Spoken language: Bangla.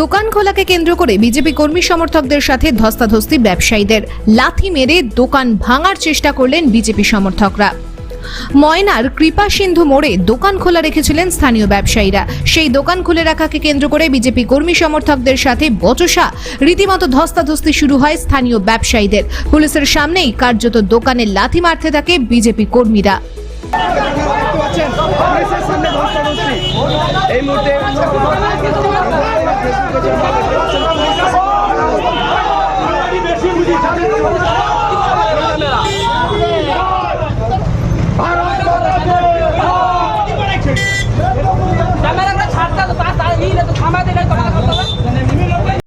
দোকান খোলাকে কেন্দ্র করে বিজেপি কর্মী সমর্থকদের সাথে ধস্তাধস্তি ব্যবসায়ীদের লাথি মেরে দোকান ভাঙার চেষ্টা করলেন বিজেপি সমর্থকরা। ময়নার কৃপা সিন্ধু মোড়ে দোকান খোলা রেখেছিলেন স্থানীয় ব্যবসায়ীরা। সেই দোকান খুলে রাখাকে কেন্দ্র করে বিজেপি কর্মী সমর্থকদের সাথে বচসা রীতিমতো ধস্তাধস্তি শুরু হয় স্থানীয় ব্যবসায়ীদের। পুলিশের সামনেই কার্যত দোকানে লাথি মারতে থাকে বিজেপি কর্মীরা। এই মুহূর্তে